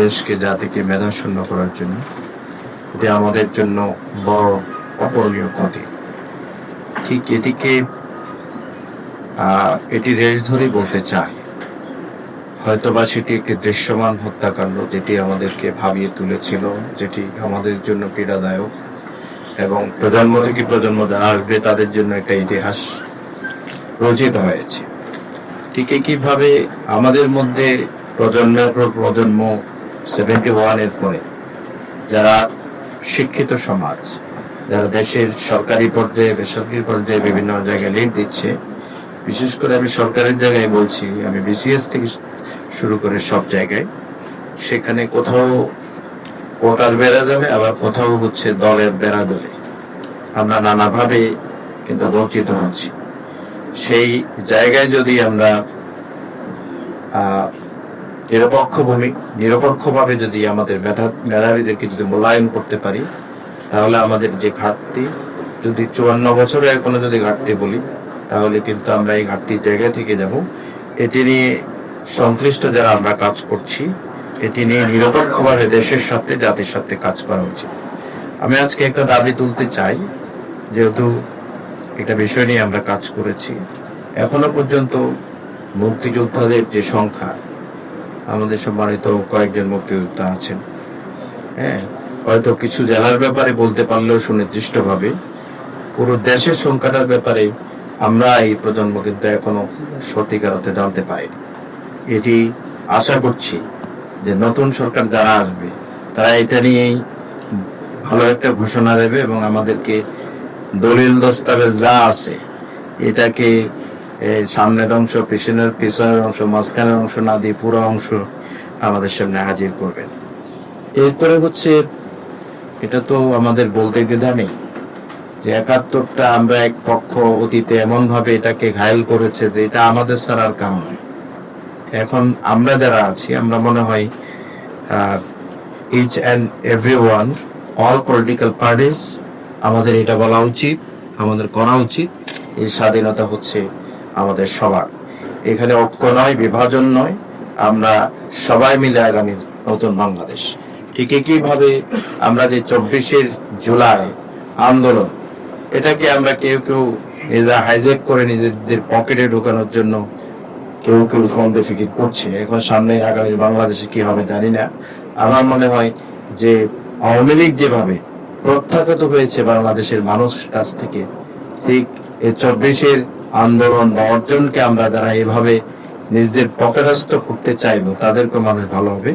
দেশকে, জাতিকে মেধাশূন্য করার জন্য। এটি আমাদের জন্য বড় অপরণীয় ক্ষতি। ঠিক এটিকে এটি রেশ ধরেই বলতে চাই। হয়তোবা সেটি একটি দৃশ্যমান হত্যাকাণ্ড, যেটি আমাদেরকে ভাবিয়ে তুলেছিল, যেটি আমাদের জন্য পীড়াদায়ক এবং প্রজন্ম থেকে প্রজন্ম আসবে তাদের জন্য একটা ইতিহাস রচিত হয়েছে। ঠিক একইভাবে আমাদের মধ্যে প্রজন্মের পর প্রজন্ম সেভেন্টি ওয়ানের পরে যারা শিক্ষিত সমাজ, যারা দেশের সরকারি পর্যায়ে, বেসরকারি পর্যায়ে বিভিন্ন জায়গায় লিড দিচ্ছে, বিশেষ করে আমি সরকারের জায়গায় বলছি, আমি বিসিএস থেকে শুরু করে সব জায়গায়, সেখানে কোথাও কোটার বেড়া যাবে, আবার কোথাও হচ্ছে দলের বেড়া যাবে আমরা নানাভাবে কিন্তু বঞ্চিত হচ্ছি। সেই জায়গায় যদি আমরা নিরপেক্ষ ভূমি নিরপেক্ষভাবে যদি আমাদের মেধা মেধাবীদেরকে যদি মূল্যায়ন করতে পারি, তাহলে আমাদের যে ঘাটতি, যদি চুয়ান্ন বছরে এখনও যদি ঘাটতি বলি, তাহলে কিন্তু আমরা এই ঘাটতির জায়গা থেকে যাব। এটি নিয়ে সংশ্লিষ্ট যারা আমরা কাজ করছি, এটি নিয়ে নিরপেক্ষভাবে দেশের সাথে, জাতির সাথে কাজ করা উচিত। আমি আজকে একটা দাবি তুলতে চাই, যেহেতু একটা বিষয় নিয়ে আমরা কাজ করেছি। এখনও পর্যন্ত মুক্তিযোদ্ধাদের যে সংখ্যা আমাদের সব সম্মানিত কয়েকজন মুক্তিযোদ্ধা আছেন। হ্যাঁ হয়তো কিছু জেলার ব্যাপারে বলতে পারলেও সুনির্দিষ্টভাবে পুরো দেশের সংখ্যাটার ব্যাপারে আমরা এই প্রজন্ম কিন্তু এখনও সত্যিকার অর্থে জানতে পারিনি। এটি আশা করছি যে নতুন সরকার যারা আসবে, তারা এটা নিয়েই ভালো একটা ঘোষণা দেবে এবং আমাদেরকে দলিল দস্তাবেজ যা আছে, এটাকে সামনের অংশ, পিছনের পিছনের অংশ, মাঝখানের অংশ না দিয়ে পুরো অংশ আমাদের সামনে হাজির করবেন। এরপরে হচ্ছে, এটা তো আমাদের বলতে দ্বিধা নেই যে একাত্তরটা আমরা এক পক্ষ অতীতে এমন ভাবে এটাকে ঘায়ল করেছে যে এটা আমাদের ছাড়ার কাম নয়। এখন আমরা যারা আছি, আমরা মনে হয় each and every one all political parties আমাদের এটা বলা উচিত, আমাদের করা উচিত। এই স্বাধীনতা হচ্ছে আমাদের সবার। এখানে ঐক্য নয়, বিভাজন নয়। আমরা সবাই মিলে আগামী নতুন বাংলাদেশ। ঠিক একইভাবে আমরা যে চব্বিশের জুলাই আন্দোলন, এটাকে আমরা কেউ কেউ নিজেরা হাইজেক করে নিজেদের পকেটে ঢোকানোর জন্য কেউ কেউ ফন্ডে ফিকির করছে। এখন সামনে আগামী বাংলাদেশে কি হবে জানি না। আমার মনে হয় যে আওয়ামী লীগ যেভাবে প্রত্যাখ্যাত হয়েছে বাংলাদেশের মানুষ কাছ থেকে, ঠিক এই চব্বিশের আন্দোলন বা অর্জনকে আমরা যারা এভাবে নিজেদের পকেটাস্ত করতে চাইব তাদেরকে মানুষ ভালো হবে